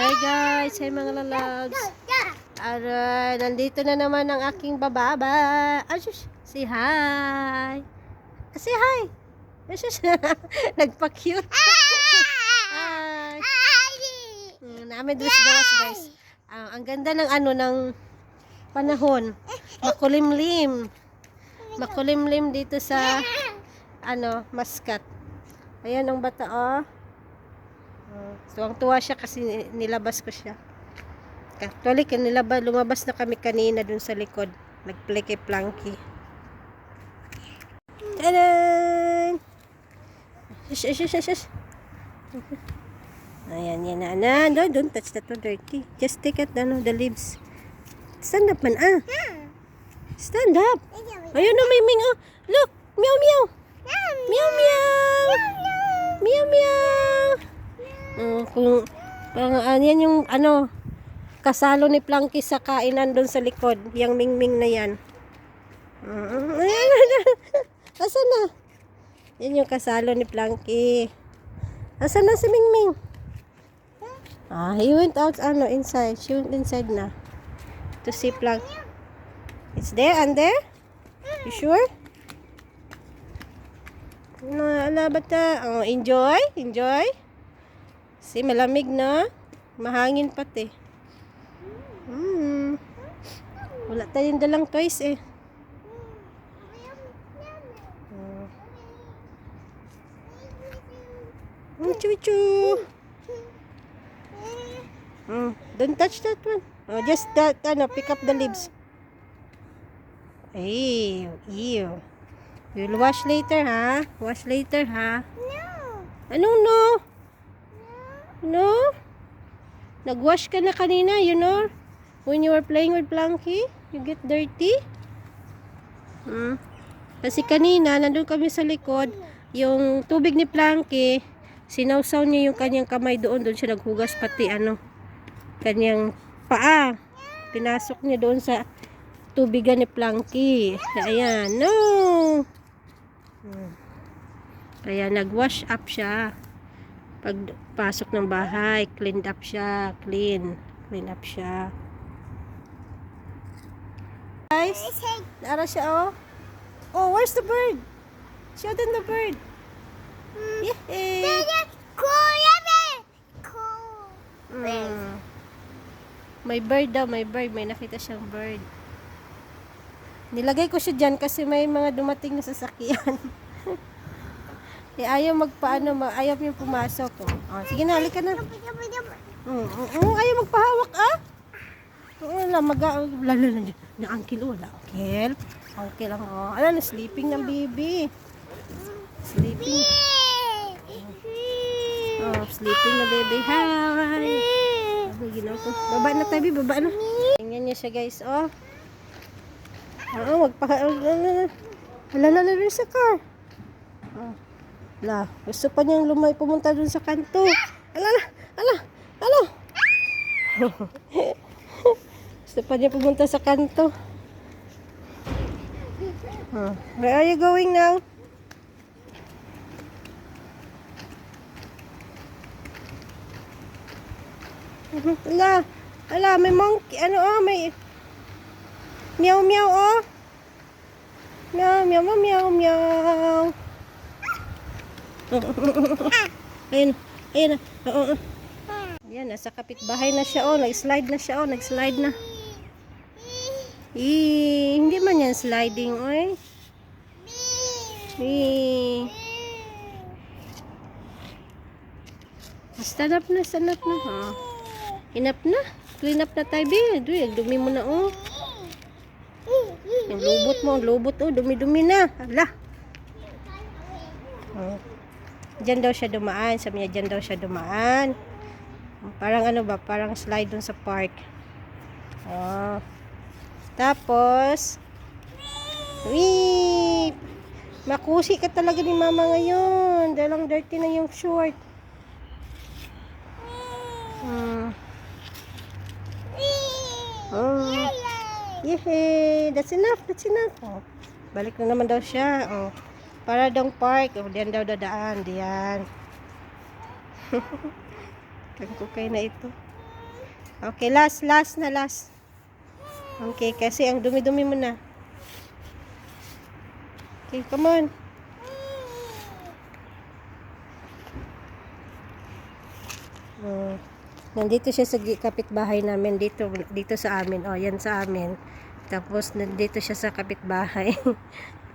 Hi guys, hi mga lalabs. Aray, nandito na naman ang aking bababa. Asus, say hi. Ah, Say hi. Asus, nagpa-cute. hi. Hmm, namin dress gawas guys. Ah, ang ganda ng ano ng panahon. Makulimlim. Makulimlim dito sa ano, Maskat. Ayan ang bata oh. So, ang tuwa siya kasi ni- nilabas ko siya. Actually, kanilaba, lumabas na kami kanina dun sa likod. Nag-play kay Planky. Tadaan! Shush, shush, shush, shush. Ayan, yan na. na. Don't, don't touch that one dirty. Just take out ano, the leaves. Stand up man, ah. Stand up. Ayun na, may ming, oh. Look, meow, meow. Meow, meow. Meow, meow. Mm, kung, kung ano yan yung ano, kasalo ni Planky sa kainan doon sa likod. Yung mingming na yan. Mm, Asan na? Yan yung kasalo ni Planky. Asan na si Mingming? Ah, he went out, ano, inside. She went inside na. To see Plank. It's there, and there? You sure? No, ala bata. Oh, enjoy? Enjoy? Si malamig na. Mahangin pati. Hmm. Wala tayong dalang toys eh. Hmm. Hmm, chu chu. Hmm. Don't touch that one. Oh, just that, ano, pick up the leaves. Ew, ew. You'll wash later, ha? Wash later, ha? Ano, no? No? Nagwash ka na kanina, you know? When you were playing with Planky, you get dirty. Hmm. Kasi kanina, nandun kami sa likod, yung tubig ni Planky, sinawsaw niya yung kanyang kamay doon, doon siya naghugas pati ano, kanyang paa. Pinasok niya doon sa tubigan ni Planky. Ayan, no! Hmm. Kaya nagwash up siya. Pag pasok ng bahay, cleaned up siya. Clean. Clean up siya. Guys, nara siya oh. Oh, where's the bird? Show them the bird. Yay! Mm. May bird daw, may bird. May nakita siyang bird. Nilagay ko siya dyan kasi may mga dumating na sasakyan. eh, ayaw magpaano, ma ayaw yung pumasok. Oh. Oh, sige na, halika na. Mm, mm, mm, ayaw magpahawak, ah. Wala, mag Wala, wala, wala. Na uncle, wala. Uncle. Uncle lang, oh. Ala, na sleeping ng baby. Sleeping. Oh, sleeping na baby. Hi. Ginaw ko. Baba na tabi, baba na. Tingnan niya siya, guys, oh. Oo, magpa... Hala, hala, hala, sa car. Oh. La, gusto pa niyang lumay pumunta dun sa kanto. Ala, ala, ala, gusto pa niya pumunta sa kanto. Oh. Where are you going now? Mhm. Ala, ala, may monkey, ano oh, may Meow meow oh. Meow meow meow meow meow. Ayun, ayun. Oo. oo. Ayan, nasa kapitbahay na siya oh. Nag-slide na siya oh. Nag-slide na. Eh, hindi man yan sliding, oy. Eh. Stand up na, stand up na. Ha? Inap na. Clean up na tayo. Duy, dumi mo na, oh. Yung lubot mo, lubot, oh. Dumi-dumi na. Hala. Oh. Diyan daw siya dumaan. Sabi niya, diyan daw siya dumaan. Parang ano ba? Parang slide dun sa park. Oh. Tapos, Wee! Makusi ka talaga ni mama ngayon. Dahil dirty na yung short. Hmm. Oh. Yehey! That's enough, that's enough. Oh. Balik na naman daw siya. Oh. Para daw park. Oh, diyan daw dadaan. Diyan. Kagkukay na ito. Okay, last, last na last. Okay, kasi ang dumi-dumi mo na. Okay, come on. Oh, nandito siya sa kapitbahay namin dito dito sa amin. Oh, yan sa amin. Tapos nandito siya sa kapitbahay.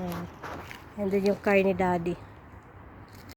oh. Nandun yung car ni Daddy.